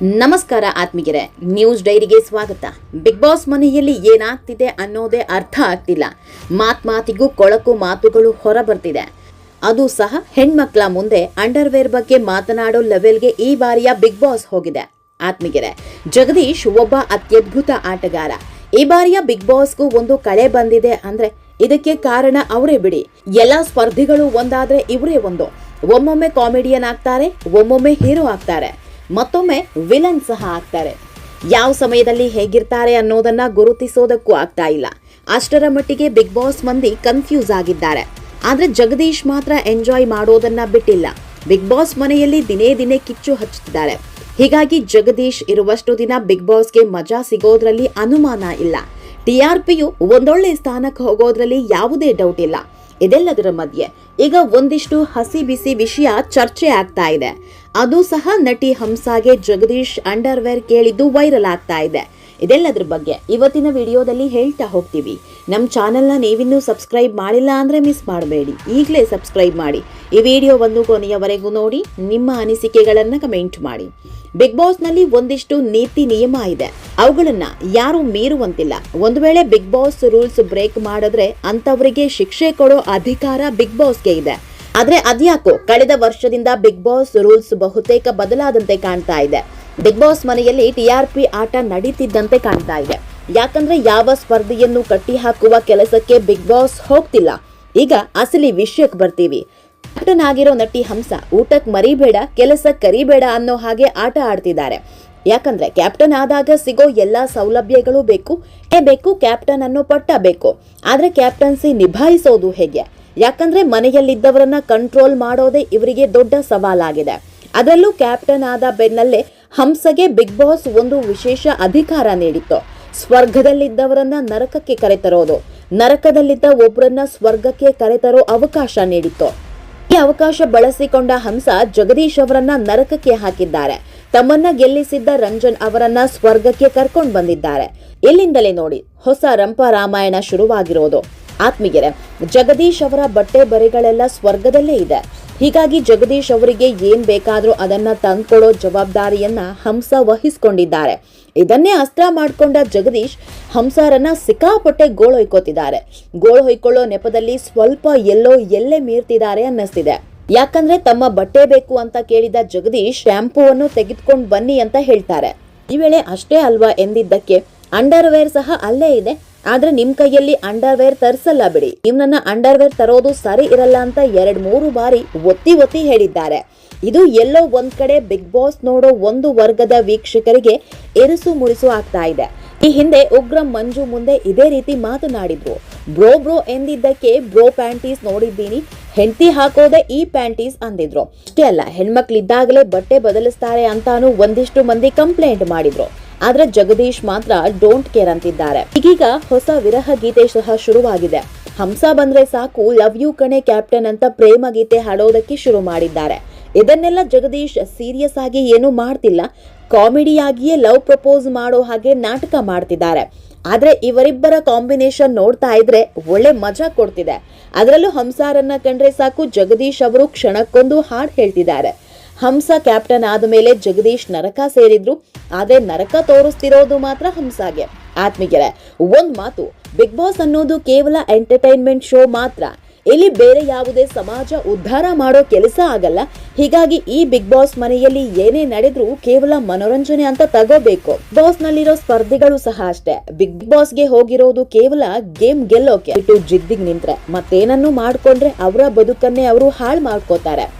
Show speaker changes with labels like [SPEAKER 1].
[SPEAKER 1] ನಮಸ್ಕಾರ ಆತ್ಮಿಗೆರೆ ನ್ಯೂಸ್ ಡೈರಿಗೆ ಸ್ವಾಗತ. ಬಿಗ್ ಬಾಸ್ ಮನೆಯಲ್ಲಿ ಏನಾಗ್ತಿದೆ ಅನ್ನೋದೇ ಅರ್ಥ ಆಗ್ತಿಲ್ಲ. ಮಾತ್ ಮಾತಿಗೂ ಕೊಳಕು ಮಾತುಗಳು ಹೊರ ಬರ್ತಿದೆ ಅದು ಸಹ ಹೆಣ್ಮಕ್ಳ ಮುಂದೆ ಅಂಡರ್ವೇರ್ ಬಗ್ಗೆ ಮಾತನಾಡೋ ಲೆವೆಲ್ಗೆ ಈ ಬಾರಿಯ ಬಿಗ್ ಬಾಸ್ ಹೋಗಿದೆ. ಆತ್ಮಿಗೆರೆ ಜಗದೀಶ್ ಒಬ್ಬ ಅತ್ಯದ್ಭುತ ಆಟಗಾರ. ಈ ಬಾರಿಯ ಬಿಗ್ ಬಾಸ್ಗೂ ಒಂದು ಕಳೆ ಬಂದಿದೆ ಅಂದ್ರೆ ಇದಕ್ಕೆ ಕಾರಣ ಅವರೇ ಬಿಡಿ. ಎಲ್ಲ ಸ್ಪರ್ಧಿಗಳು ಒಂದಾದ್ರೆ ಇವರೇ ಒಂದು. ಒಮ್ಮೊಮ್ಮೆ ಕಾಮಿಡಿಯನ್ ಆಗ್ತಾರೆ, ಒಮ್ಮೊಮ್ಮೆ ಹೀರೋ ಆಗ್ತಾರೆ. ಮತ್ತೊಮ್ಮೆ ವಿಲನ್ ಸಹ ಆಗ್ತಾರೆ. ಯಾವ ಸಮಯದಲ್ಲಿ ಹೇಗಿರ್ತಾರೆ ಅನ್ನೋದನ್ನ ಗುರುತಿಸೋದಕ್ಕೂ ಆಗ್ತಾ ಇಲ್ಲ. ಅಷ್ಟರ ಮಟ್ಟಿಗೆ ಬಿಗ್ ಬಾಸ್ ಮಂದಿ ಕನ್ಫ್ಯೂಸ್ ಆಗಿದ್ದಾರೆ. ಆದ್ರೆ ಜಗದೀಶ್ ಮಾತ್ರ ಎಂಜಾಯ್ ಮಾಡೋದನ್ನ ಬಿಟ್ಟಿಲ್ಲ. ಬಿಗ್ ಬಾಸ್ ಮನೆಯಲ್ಲಿ ದಿನೇ ದಿನೇ ಕಿಚ್ಚು ಹಚ್ಚುತ್ತಿದ್ದಾರೆ. ಹೀಗಾಗಿ ಜಗದೀಶ್ ಇರುವಷ್ಟು ದಿನ ಬಿಗ್ ಬಾಸ್ಗೆ ಮಜಾ ಸಿಗೋದ್ರಲ್ಲಿ ಅನುಮಾನ ಇಲ್ಲ. ಟಿಆರ್ಪಿಯು ಒಂದೊಳ್ಳೆ ಸ್ಥಾನಕ್ಕೆ ಹೋಗೋದ್ರಲ್ಲಿ ಯಾವುದೇ ಡೌಟ್ ಇಲ್ಲ. ಇದೆಲ್ಲದರ ಮಧ್ಯೆ ಈಗ ಒಂದಿಷ್ಟು ಹಸಿ ಬಿಸಿ ವಿಷಯ ಚರ್ಚೆ ಆಗ್ತಾ ಇದೆ. ಅದು ಸಹ ನಟಿ ಹಂಸಾಗೆ ಜಗದೀಶ್ ಅಂಡರ್ವೇರ್ ಕೇಳಿದ್ದು ವೈರಲ್ ಆಗ್ತಾ ಇದೆ. ಇದೆಲ್ಲದ್ರ ಬಗ್ಗೆ ಇವತ್ತಿನ ವಿಡಿಯೋದಲ್ಲಿ ಹೇಳ್ತಾ ಹೋಗ್ತೀವಿ. ನಮ್ಮ ಚಾನೆಲ್ನ ನೀವಿನ್ನೂ ಸಬ್ಸ್ಕ್ರೈಬ್ ಮಾಡಿಲ್ಲ ಅಂದರೆ ಮಿಸ್ ಮಾಡಬೇಡಿ. ಈಗಲೇ ಸಬ್ಸ್ಕ್ರೈಬ್ ಮಾಡಿ. ಈ ವಿಡಿಯೋವನ್ನು ಕೊನೆಯವರೆಗೂ ನೋಡಿ, ನಿಮ್ಮ ಅನಿಸಿಕೆಗಳನ್ನು ಕಮೆಂಟ್ ಮಾಡಿ. ಬಿಗ್ ಬಾಸ್ನಲ್ಲಿ ಒಂದಿಷ್ಟು ನೀತಿ ನಿಯಮ ಇದೆ. ಅವುಗಳನ್ನು ಯಾರು ಮೀರುವಂತಿಲ್ಲ. ಒಂದು ವೇಳೆ ಬಿಗ್ ಬಾಸ್ ರೂಲ್ಸ್ ಬ್ರೇಕ್ ಮಾಡಿದ್ರೆ ಅಂತವರಿಗೆ ಶಿಕ್ಷೆ ಕೊಡೋ ಅಧಿಕಾರ ಬಿಗ್ ಬಾಸ್ಗೆ ಇದೆ. ಆದ್ರೆ ಅದ್ಯಾಕೋ, ಕಳೆದ ವರ್ಷದಿಂದ ಬಿಗ್ ಬಾಸ್ ರೂಲ್ಸ್ ಬಹುತೇಕ ಬದಲಾದಂತೆ ಕಾಣ್ತಾ ಇದೆ. ಬಿಗ್ ಬಾಸ್ ಮನೆಯಲ್ಲಿ ಟಿಆರ್ಪಿ ಆಟ ನಡೀತಿದ್ದಂತೆ ಕಾಣ್ತಾ ಇದೆ. ಯಾಕಂದ್ರೆ ಯಾವ ಸ್ಪರ್ಧೆಯನ್ನು ಕಟ್ಟಿ ಹಾಕುವ ಕೆಲಸಕ್ಕೆ ಬಿಗ್ ಬಾಸ್ ಹೋಗ್ತಿಲ್ಲ. ಈಗ ಅಸಲಿ ವಿಷಯಕ್ಕೆ ಬರ್ತೀವಿ. ಕ್ಯಾಪ್ಟನ್ ಆಗಿರೋ ನಟಿ ಹಂಸ, ಊಟಕ್ ಮರಿಬೇಡ, ಕೆಲಸ ಕರಿಬೇಡ ಅನ್ನೋ ಹಾಗೆ ಆಟ ಆಡ್ತಿದ್ದಾರೆ. ಯಾಕಂದ್ರೆ ಕ್ಯಾಪ್ಟನ್ ಆದಾಗ ಸಿಗೋ ಎಲ್ಲಾ ಸೌಲಭ್ಯಗಳು ಬೇಕು, ಏ ಬೇಕು ಕ್ಯಾಪ್ಟನ್ ಅನ್ನೋ ಪಟ್ಟ ಬೇಕು. ಆದ್ರೆ ಕ್ಯಾಪ್ಟನ್ಸಿ ನಿಭಾಯಿಸೋದು ಹೇಗೆ? ಯಾಕಂದ್ರೆ ಮನೆಯಲ್ಲಿದ್ದವರನ್ನ ಕಂಟ್ರೋಲ್ ಮಾಡೋದೇ ಇವರಿಗೆ ದೊಡ್ಡ ಸವಾಲಾಗಿದೆ. ಅದರಲ್ಲೂ ಕ್ಯಾಪ್ಟನ್ ಆದ ಬೆನ್ನಲ್ಲೇ ಹಂಸಗೆ ಬಿಗ್ ಬಾಸ್ ಒಂದು ವಿಶೇಷ ಅಧಿಕಾರ ನೀಡಿತ್ತು. ಸ್ವರ್ಗದಲ್ಲಿದ್ದವರನ್ನ ನರಕಕ್ಕೆ ಕರೆತರೋದು. ನರಕದಲ್ಲಿದ್ದ ಒಬ್ಬರನ್ನ ಸ್ವರ್ಗಕ್ಕೆ ಕರೆತರೋ ಅವಕಾಶ ನೀಡಿತ್ತು. ಅವಕಾಶ ಬಳಸಿಕೊಂಡ ಹಂಸ ಜಗದೀಶ್ ಅವರನ್ನ ನರಕಕ್ಕೆ ಹಾಕಿದ್ದಾರೆ. ತಮ್ಮನ್ನ ಗೆಲ್ಲಿಸಿದ್ದ ರಂಜನ್ ಅವರನ್ನ ಸ್ವರ್ಗಕ್ಕೆ ಕರ್ಕೊಂಡು ಬಂದಿದ್ದಾರೆ. ಇಲ್ಲಿಂದಲೇ ನೋಡಿ, ಹೊಸ ರಂಪ ರಾಮಾಯಣ ಶುರುವಾಗಿರೋದು. ಆತ್ಮೀಯರೇ, ಜಗದೀಶ್ ಅವರ ಬಟ್ಟೆ ಬರೆಗಳೆಲ್ಲ ಸ್ವರ್ಗದಲ್ಲೇ ಇದೆ. ಹೀಗಾಗಿ ಜಗದೀಶ್ ಅವರಿಗೆ ಏನ್ ಬೇಕಾದರೂ ಅದನ್ನ ತಂದ್ಕೊಡೋ ಜವಾಬ್ದಾರಿಯನ್ನ ಹಂಸ ವಹಿಸಿಕೊಂಡಿದ್ದಾರೆ. ಇದನ್ನೇ ಅಸ್ತ್ರ ಮಾಡಿಕೊಂಡ ಜಗದೀಶ್ ಹಂಸಾರನ್ನ ಸಿಕ್ಕಾಪಟ್ಟೆ ಗೋಳು ಹೊಯ್ಕೋತಿದ್ದಾರೆ. ಗೋಳು ಹೊಯ್ಕೊಳ್ಳೋ ನೆಪದಲ್ಲಿ ಸ್ವಲ್ಪ ಎಲ್ಲೋ ಎಲ್ಲೇ ಮೀರ್ತಿದ್ದಾರೆ ಅನ್ನಿಸ್ತಿದೆ. ಯಾಕಂದ್ರೆ ತಮ್ಮ ಬಟ್ಟೆ ಬೇಕು ಅಂತ ಕೇಳಿದ ಜಗದೀಶ್ ಶ್ಯಾಂಪೂವನ್ನು ತೆಗೆದುಕೊಂಡು ಬನ್ನಿ ಅಂತ ಹೇಳ್ತಾರೆ. ಈ ವೇಳೆ ಅಷ್ಟೇ ಅಲ್ವಾ ಎಂದಿದ್ದಕ್ಕೆ? ಅಂಡರ್ವೇರ್ ಸಹ ಅಲ್ಲೇ ಇದೆ. ಆದ್ರೆ ನಿಮ್ ಕೈಯಲ್ಲಿ ಅಂಡರ್ವೇರ್ ತರಿಸಲ್ಲ ಬಿಡಿ. ನಿಮ್ಮನ್ನ ನನ್ನ ಅಂಡರ್ವೇರ್ ತರೋದು ಸರಿ ಇರಲ್ಲ ಅಂತ ಎರಡ್ ಮೂರು ಬಾರಿ ಒತ್ತಿ ಒತ್ತಿ ಹೇಳಿದ್ದಾರೆ. ಇದು ಎಲ್ಲೋ ಒಂದ್ ಕಡೆ ಬಿಗ್ ಬಾಸ್ ನೋಡೋ ಒಂದು ವರ್ಗದ ವೀಕ್ಷಕರಿಗೆ ಎರಸು ಮುರಿಸು ಆಗ್ತಾ ಇದೆ. ಈ ಹಿಂದೆ ಉಗ್ರ ಮಂಜು ಮುಂದೆ ಇದೇ ರೀತಿ ಮಾತನಾಡಿದ್ರು. ಬ್ರೋ ಬ್ರೋ ಎಂದಿದ್ದಕ್ಕೆ ಬ್ರೋ ಪ್ಯಾಂಟೀಸ್ ನೋಡಿದ್ದೀನಿ, ಹೆಂಡತಿ ಹಾಕೋದೆ ಈ ಪ್ಯಾಂಟೀಸ್ ಅಂದಿದ್ರು. ಅಷ್ಟೇ ಅಲ್ಲ, ಹೆಣ್ಮಕ್ಳಿದ್ದಾಗಲೇ ಬಟ್ಟೆ ಬದಲಿಸ್ತಾರೆ ಅಂತಾನು ಒಂದಿಷ್ಟು ಮಂದಿ ಕಂಪ್ಲೇಂಟ್ ಮಾಡಿದ್ರು. ಆದ್ರೆ ಜಗದೀಶ್ ಮಾತ್ರ ಡೋಂಟ್ ಕೇರ್ ಅಂತಿದ್ದಾರೆ. ಈಗೀಗ ಹೊಸ ವಿರಹ ಗೀತೆ ಸಹ ಶುರುವಾಗಿದೆ. ಹಂಸ ಬಂದ್ರೆ ಸಾಕು, ಲವ್ ಯು ಕಣೆ ಕ್ಯಾಪ್ಟನ್ ಅಂತ ಪ್ರೇಮ ಗೀತೆ ಹಾಡೋದಕ್ಕೆ ಶುರು ಮಾಡಿದ್ದಾರೆ. ಇದನ್ನೆಲ್ಲ ಜಗದೀಶ್ ಸೀರಿಯಸ್ ಆಗಿ ಏನು ಮಾಡ್ತಿಲ್ಲ. ಕಾಮಿಡಿಯಾಗಿಯೇ ಲವ್ ಪ್ರಪೋಸ್ ಮಾಡೋ ಹಾಗೆ ನಾಟಕ ಮಾಡ್ತಿದ್ದಾರೆ. ಆದ್ರೆ ಇವರಿಬ್ಬರ ಕಾಂಬಿನೇಷನ್ ನೋಡ್ತಾ ಇದ್ರೆ ಒಳ್ಳೆ ಮಜಾ ಕೊಡ್ತಿದೆ. ಅದರಲ್ಲೂ ಹಂಸಾರನ್ನ ಕಂಡ್ರೆ ಸಾಕು, ಜಗದೀಶ್ ಅವರು ಕ್ಷಣಕ್ಕೊಂದು ಹಾಡು ಹೇಳ್ತಿದ್ದಾರೆ. ಹಂಸ ಕ್ಯಾಪ್ಟನ್ ಆದ ಮೇಲೆ ಜಗದೀಶ್ ನರಕ ಸೇರಿದ್ರು. ಆದ್ರೆ ನರಕ ತೋರಿಸ್ತಿರೋದು ಮಾತ್ರ ಹಂಸಾಗೆ. ಆತ್ಮೀಗೆರೆ ಒಂದ್ ಮಾತು, ಬಿಗ್ ಬಾಸ್ ಅನ್ನೋದು ಕೇವಲ ಎಂಟರ್ಟೈನ್ಮೆಂಟ್ ಶೋ ಮಾತ್ರ. ಇಲ್ಲಿ ಬೇರೆ ಯಾವುದೇ ಸಮಾಜ ಉದ್ಧಾರ ಮಾಡೋ ಕೆಲಸ ಆಗಲ್ಲ. ಹೀಗಾಗಿ ಈ ಬಿಗ್ ಬಾಸ್ ಮನೆಯಲ್ಲಿ ಏನೇ ನಡೆದ್ರೂ ಕೇವಲ ಮನೋರಂಜನೆ ಅಂತ ತಗೋಬೇಕು. ಬಾಸ್ ನಲ್ಲಿರೋ ಸ್ಪರ್ಧಿಗಳು ಸಹ ಅಷ್ಟೇ. ಬಿಗ್ ಬಾಸ್ಗೆ ಹೋಗಿರೋದು ಕೇವಲ ಗೇಮ್ ಗೆಲ್ಲೋಕೆ. ಇಟ್ಟು ಜಿದ್ದಿಗ್ ನಿಂತ್ರೆ. ಮತ್ತೇನನ್ನು ಮಾಡ್ಕೊಂಡ್ರೆ ಅವರ ಬದುಕನ್ನೇ ಅವರು ಹಾಳು ಮಾಡ್ಕೋತಾರೆ.